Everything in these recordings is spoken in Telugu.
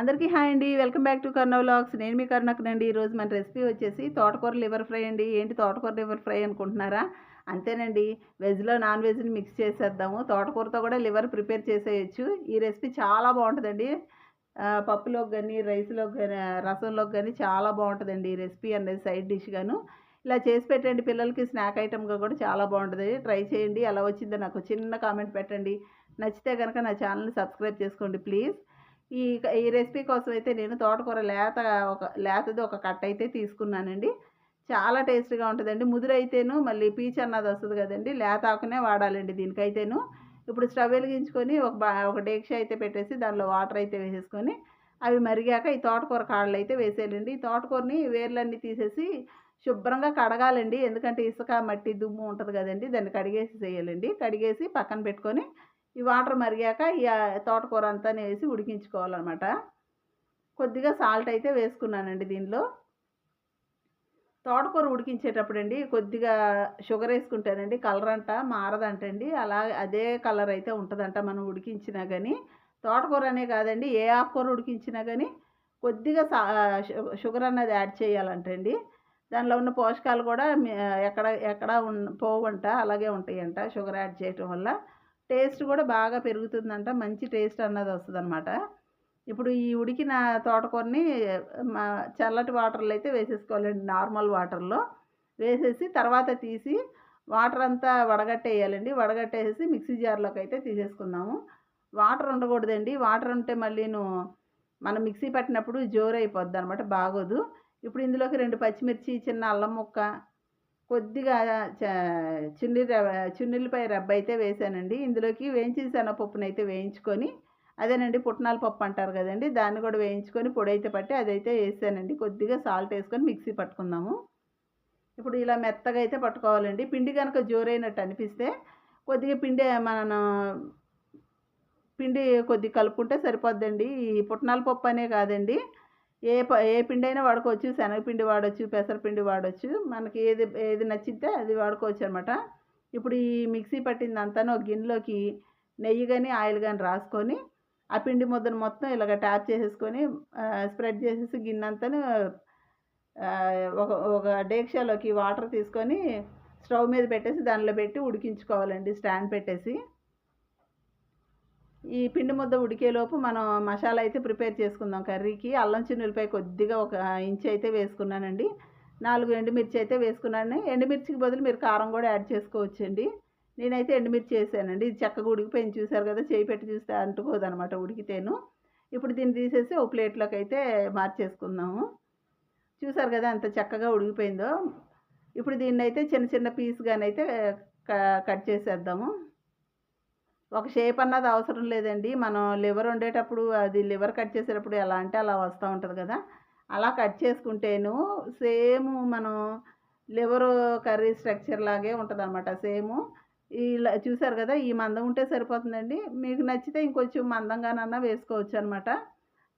అందరికీ హాయ్ అండి. Welcome back to Karna vlogs. నేను మీ కర్ణకునండి ఈరోజు మన రెసిపీ వచ్చేసి తోటకూర లివర్ ఫ్రై అండి. ఏంటి తోటకూర లివర్ ఫ్రై అనుకుంటున్నారా? అంతేనండి. వెజ్లో నాన్ వెజ్ని మిక్స్ చేసేద్దాము. తోటకూరతో కూడా లివర్ ప్రిపేర్ చేసేయచ్చు. ఈ రెసిపీ చాలా బాగుంటుందండి. పప్పులోకి కానీ రైస్లోకి కానీ రసంలోకి కానీ చాలా బాగుంటుందండి ఈ రెసిపీ అనేది సైడ్ డిష్ గాను. ఇలా చేసి పెట్టండి. పిల్లలకి స్నాక్ ఐటమ్గా కూడా చాలా బాగుంటుంది. ట్రై చేయండి. ఎలా వచ్చిందో నాకు చిన్న కామెంట్ పెట్టండి. నచ్చితే కనుక నా ఛానల్ని సబ్స్క్రైబ్ చేసుకోండి ప్లీజ్. ఈ ఈ రెసిపీ కోసం అయితే నేను తోటకూర లేత ఒక లేతది ఒక కట్ అయితే తీసుకున్నానండి. చాలా టేస్ట్గా ఉంటుందండి. ముదురు అయితేను మళ్ళీ పీచ్ అన్నది వస్తుంది కదండి. లేత ఆకునే వాడాలండి దీనికైతేను. ఇప్పుడు స్టవ్ వెలిగించుకొని ఒక బా ఒక డేక్ష అయితే పెట్టేసి దానిలో వాటర్ అయితే వేసేసుకొని అవి మరిగాక ఈ తోటకూర కాళ్ళు అయితే వేసేయాలండి. ఈ తోటకూరని వేర్లన్నీ తీసేసి శుభ్రంగా కడగాలండి. ఎందుకంటే ఇసుక మట్టి దుమ్ము ఉంటుంది కదండి. దాన్ని కడిగేసి చేయాలండి కడిగేసి పక్కన పెట్టుకొని ఈ వాటర్ మరిగాక ఈ తోటకూర అంతా వేసి ఉడికించుకోవాలన్నమాట. కొద్దిగా సాల్ట్ అయితే వేసుకున్నానండి దీనిలో. తోటకూర ఉడికించేటప్పుడు అండి కొద్దిగా షుగర్ వేసుకుంటానండి కలర్ అంట మారదంటండి. అలా అదే కలర్ అయితే ఉంటుందంట మనం ఉడికించినా కానీ తోటకూర అనే కాదండి ఏ ఆకుకూర ఉడికించినా కానీ కొద్దిగా సా షుగర్ అన్నది యాడ్ చేయాలంటండి. దానిలో ఉన్న పోషకాలు కూడా ఎక్కడ ఎక్కడ ఉన్ పోవంట అలాగే ఉంటాయంట షుగర్ యాడ్ చేయటం వల్ల. టేస్ట్ కూడా బాగా పెరుగుతుందంట మంచి టేస్ట్ అన్నది వస్తుందన్నమాట. ఇప్పుడు ఈ ఉడికిన తోటకూరని మా చల్లటి వాటర్లో అయితే వేసేసుకోవాలండి నార్మల్ వాటర్లో. వేసేసి తర్వాత తీసి వాటర్ అంతా వడగట్టేయాలండి వడగట్టేసి మిక్సీ జార్లోకి అయితే తీసేసుకుందాము. వాటర్ ఉండకూడదండి వాటర్ ఉంటే మళ్ళీను మనం మిక్సీ పట్టినప్పుడు జోరు అయిపోద్ది అనమాట బాగోదు. ఇప్పుడు ఇందులోకి రెండు పచ్చిమిర్చి చిన్న అల్లం ముక్క కొద్దిగా చ- చున్ని రవ్వ రబ్బ అయితే వేసానండి. ఇందులోకి వేయించిన శనగపప్పును అయితే వేయించుకొని అదేనండి పుట్నాల పప్పు అంటారు కదండి దాన్ని కూడా వేయించుకొని పొడి అయితే పట్టి అదైతే వేసానండి. కొద్దిగా సాల్ట్ వేసుకొని మిక్సీ పట్టుకుందాము. ఇప్పుడు ఇలా మెత్తగా అయితే పట్టుకోవాలండి. పిండి కనుక జోరైనట్టు అనిపిస్తే కొద్దిగా పిండి మనం పిండి కొద్ది కలుపుకుంటే సరిపోద్దండి. ఈ పుట్నాల పప్పు అనే కాదండి. ఏ ప ఏ పిండి అయినా వాడుకోవచ్చు శనగపిండి వాడచ్చు పెసరపిండి వాడచ్చు. మనకి ఏది ఏది నచ్చితే అది వాడుకోవచ్చు అనమాట ఇప్పుడు ఈ మిక్సీ పట్టిందంతా ఒక గిన్నెలోకి నెయ్యి కానీ ఆయిల్ కానీ రాసుకొని ఆ పిండి ముద్దను మొత్తం ఇలాగ ట్యాప్ చేసేసుకొని స్ప్రెడ్ చేసేసి గిన్నె అంతా ఒక ఒక డేక్షాలోకి వాటర్ తీసుకొని స్టవ్ మీద పెట్టేసి దానిలో పెట్టి ఉడికించుకోవాలండి స్టాండ్ పెట్టేసి. ఈ పిండి ముద్ద ఉడికేలోపు మనం మసాలా అయితే ప్రిపేర్ చేసుకుందాం కర్రీకి. అల్లం చిన్నులపై కొద్దిగా ఒక ఇంచు అయితే వేసుకున్నానండి. నాలుగు ఎండుమిర్చి అయితే వేసుకున్నాను. ఎండుమిర్చికి బదులు మీరు కారం కూడా యాడ్ చేసుకోవచ్చండి. నేనైతే ఎండుమిర్చి వేసానండి. ఇది చక్కగా ఉడికిపోయింది. చూసారు కదా చేయి పెట్టి చూస్తే అంటుకోదనమాట ఉడికితేను. ఇప్పుడు దీన్ని తీసేసి ఒక ప్లేట్లోకి అయితే మార్చేసుకుందాము. చూసారు కదా అంత చక్కగా ఉడికిపోయిందో. ఇప్పుడు దీన్ని అయితే చిన్న చిన్న పీస్గానైతే కట్ చేసేద్దాము. ఒక షేప్ అన్నది అవసరం లేదండి. మనం లివర్ వండేటప్పుడు అది లివర్ కట్ చేసేటప్పుడు ఎలా అంటే అలా వస్తూ ఉంటుంది కదా. అలా కట్ చేసుకుంటేను సేమ్ మనం లివర్ కర్రీ స్ట్రక్చర్ లాగే ఉంటుంది అనమాట సేమ్ ఇలా చూసారు కదా ఈ మందం ఉంటే సరిపోతుందండి. మీకు నచ్చితే ఇంకొంచెం మందంగానన్నా వేసుకోవచ్చు అనమాట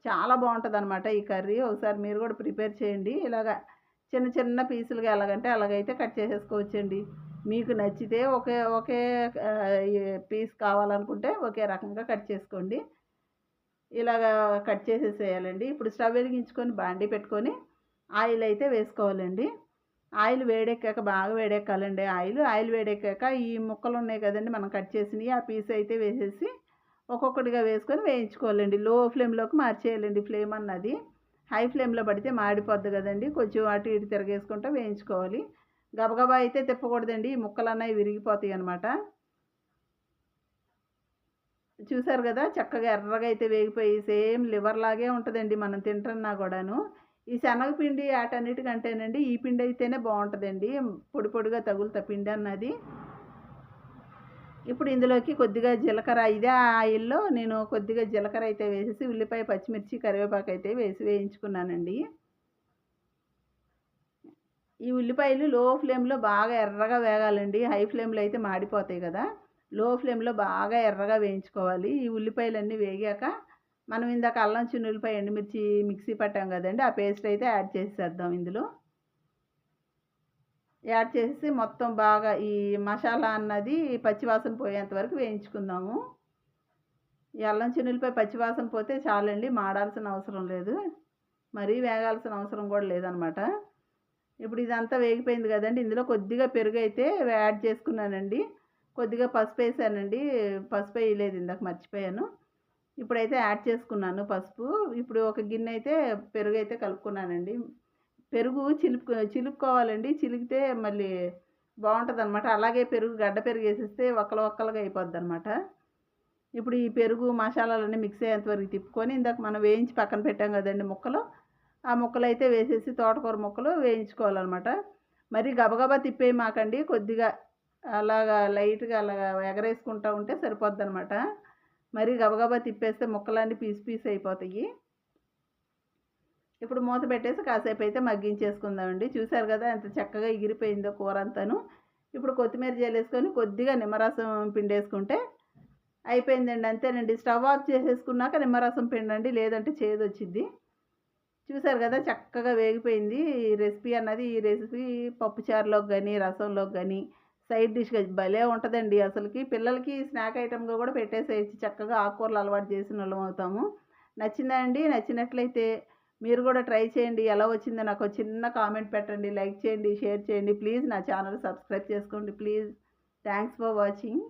చాలా బాగుంటుంది అనమాట ఈ కర్రీ. ఒకసారి మీరు కూడా ప్రిపేర్ చేయండి. ఇలాగ చిన్న చిన్న పీసులుగా ఎలాగంటే అలాగైతే కట్ చేసేసుకోవచ్చండి. మీకు నచ్చితే ఒకే ఒకే పీస్ కావాలనుకుంటే ఒకే రకంగా కట్ చేసుకోండి. ఇలాగా కట్ చేసేసేయాలండి. ఇప్పుడు స్టవ్ వెలిగించుకొని బాండి పెట్టుకొని ఆయిల్ అయితే వేసుకోవాలండి. ఆయిల్ వేడెక్కాక బాగా వేడెక్కాలండి. ఆయిల్ ఆయిల్ వేడెక్కాక ఈ ముక్కలు ఉన్నాయి కదండి మనం కట్ చేసినవి ఆ పీస్ అయితే వేసేసి ఒక్కొక్కటిగా వేసుకొని వేయించుకోవాలండి. లో ఫ్లేమ్లోకి మార్చేయాలండి ఫ్లేమ్ అన్నది. హై ఫ్లేమ్లో పడితే మాడిపోద్ది కదండి. కొంచెం అటు ఇటు తిరగేసుకుంటూ వేయించుకోవాలి. గబగబా అయితే తిప్పకూడదండి. ఈ ముక్కలు అన్నవి విరిగిపోతాయి అనమాట చూసారు కదా చక్కగా ఎర్రగా అయితే వేగిపోయి సేమ్ లివర్ లాగే ఉంటుందండి మనం తింటున్నా కూడాను. ఈ శనగపిండి వాటన్నిటికంటేనండి ఈ పిండి అయితేనే బాగుంటుందండి. పొడి పొడిగా తగులుతా పిండి అన్నది. ఇప్పుడు ఇందులోకి కొద్దిగా జీలకర్ర ఇదే ఆయిల్లో నేను కొద్దిగా జీలకర్ర అయితే వేసేసి ఉల్లిపాయ పచ్చిమిర్చి కరివేపాకు అయితే వేసి వేయించుకున్నానండి. ఈ ఉల్లిపాయలు లో ఫ్లేమ్లో బాగా ఎర్రగా వేగాలండి. హై ఫ్లేమ్లో అయితే మాడిపోతాయి కదా. లో ఫ్లేమ్లో బాగా ఎర్రగా వేయించుకోవాలి. ఈ ఉల్లిపాయలన్నీ వేగాక మనం ఇందాక అల్లం చిన్నుల్లిపాయ ఎండుమిర్చి మిక్సీ పట్టాం కదండి. ఆ పేస్ట్ అయితే యాడ్ చేసేద్దాం ఇందులో. యాడ్ చేసి మొత్తం బాగా ఈ మసాలా అన్నది పచ్చివాసన పోయేంత వరకు వేయించుకుందాము. ఈ అల్లం చిన్నులపై పచ్చివాసన పోతే చాలండి. మాడాల్సిన అవసరం లేదు. మరీ వేగాల్సిన అవసరం కూడా లేదనమాట. ఇప్పుడు ఇదంతా వేగిపోయింది కదండి. ఇందులో కొద్దిగా పెరుగు అయితే యాడ్ చేసుకున్నానండి. కొద్దిగా పసుపు వేసానండి. పసుపు వేయలేదు ఇందాక మర్చిపోయాను. ఇప్పుడైతే యాడ్ చేసుకున్నాను పసుపు. ఇప్పుడు ఒక గిన్నె అయితే పెరుగు అయితే కలుపుకున్నానండి. పెరుగు చిలుపు చిలుపుకోవాలండి. చిలికితే మళ్ళీ బాగుంటుంది అనమాట అలాగే పెరుగు గడ్డ పెరుగు వేసేస్తే ఒక్కలు ఒక్కలుగా అయిపోద్ది అనమాట ఇప్పుడు ఈ పెరుగు మసాలాలన్నీ మిక్స్ అయ్యేంత వరకు తిప్పుకొని ఇందాక మనం వేయించి పక్కన పెట్టాం కదండి ముక్కలు. ఆ ముక్కలు అయితే వేసేసి తోటకూర ముక్కలు వేయించుకోవాలన్నమాట. మరి గబగబా తిప్పేయి మాకండి. కొద్దిగా అలాగా లైట్గా అలాగా ఎగరేసుకుంటూ ఉంటే సరిపోద్ది అనమాట మరి గబగబా తిప్పేస్తే ముక్కలన్నీ పీస్ పీస్ అయిపోతాయి. ఇప్పుడు మూత పెట్టేసి కాసేపు అయితే మగ్గించేసుకుందామండి. చూసారు కదా ఎంత చక్కగా ఎగిరిపోయిందో కూర అంతాను ఇప్పుడు కొత్తిమీర జల్లేసుకొని కొద్దిగా నిమ్మరసం పిండేసుకుంటే అయిపోయిందండి. అంతేనండి. స్టవ్ ఆఫ్ చేసేసుకున్నాక నిమ్మరసం పిండండి. లేదంటే చేదు వచ్చింది చూసారు కదా చక్కగా వేగిపోయింది. ఈ రెసిపీ అన్నది ఈ రెసిపీ పప్పుచారులోకి కానీ రసంలోకి కానీ సైడ్ డిష్గా భలే ఉంటుందండి అసలుకి. పిల్లలకి స్నాక్ ఐటమ్గా కూడా పెట్టేసేయచ్చు. చక్కగా ఆకుకూరలు అలవాటు చేసిన వాళ్ళం అవుతాము. నచ్చిందా అండి నచ్చినట్లయితే మీరు కూడా ట్రై చేయండి. ఎలా వచ్చిందో నాకు చిన్న కామెంట్ పెట్టండి. లైక్ చేయండి షేర్ చేయండి. ప్లీజ్ నా ఛానల్ సబ్స్క్రైబ్ చేసుకోండి. ప్లీజ్. Thanks for watching.